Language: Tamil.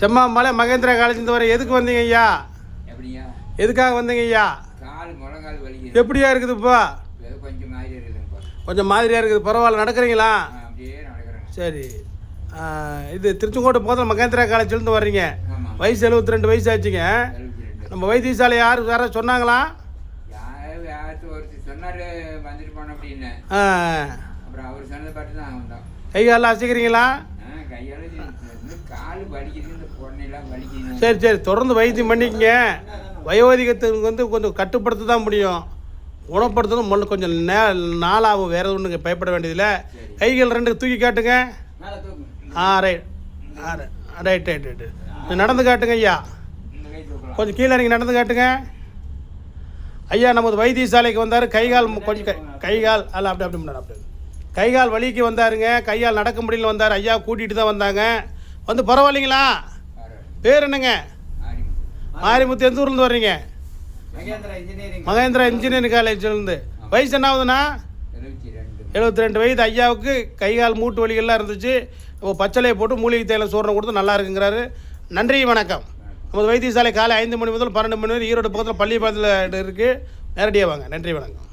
செம்மாமலை மகேந்திரா காலேஜ் வர எதுக்கு வந்தீங்க ஐயா? எதுக்காக வந்தீங்க ஐயா? எப்படியா இருக்குது இப்போ? கொஞ்சம் மாதிரியாக இருக்குது பரவாயில்ல நடக்கிறீங்களா? சரி. இது திருச்செங்கோட்டு போதில் மகேந்திரா காலேஜ்லேருந்து வர்றீங்க. வயசு எழுபத்தி ரெண்டு வயசு ஆச்சுங்க நம்ம வைத்தியசாலை யார் யாராவது சொன்னாங்களா? யார் யாராச்சும் ஒருத்தர் சரி சரி தொடர்ந்து வைத்தியம் பண்ணிக்கங்க. வயோதிகத்துக்கு வந்து கொஞ்சம் கட்டுப்படுத்த தான் முடியும். குணப்படுத்தணும் முன்ன கொஞ்சம் நே நாளாகும். வேறு ஒன்றுங்க பயப்பட வேண்டியதில்லை. கைகள் ரெண்டு தூக்கி காட்டுங்க. ஆ ரைட் ஆ ரைட் ரைட் ரைட்டு நடந்து காட்டுங்க ஐயா. கொஞ்சம் கீழே இறங்கி நடந்து காட்டுங்க. ஐயா நமது வைத்தியசாலைக்கு வந்தார். கைகால் கொஞ்சம் கை- கைகால் அல்ல அப்படி அப்படி முன்னாடி அப்படி. கைகால் வலிக்கு வந்தாருங்க. கையால் நடக்க முடியல வந்தார். ஐயா கூட்டிகிட்டு தான் வந்தாங்க. வந்து பரவாயில்லைங்களா? பரவாயில்ல பேர் என்னங்க? மாரிமுத்து. எந்த ஊர்லேருந்து வர்றீங்க? மகேந்திரா இன்ஜினியரிங் காலேஜ்லேருந்து வயசு என்ன ஆகுதுண்ணா எழுபத்தி ரெண்டு வயது. ஐயாவுக்கு கை கால் மூட்டு வலிகள்லாம் இருந்துச்சு. இப்போ பச்சளையை போட்டு மூலிகை தைலம் சூரணம் கொடுத்து நல்லா இருக்குங்கிறாரு. நன்றி வணக்கம். நமது வைத்தியசாலை காலை ஐந்து மணி முதல் பன்னெண்டு மணி வரை ஈரோடு பக்கத்தில் பள்ளிப்பாளையத்தில் இருக்குது நேரடியாக வாங்க. நன்றி வணக்கம்.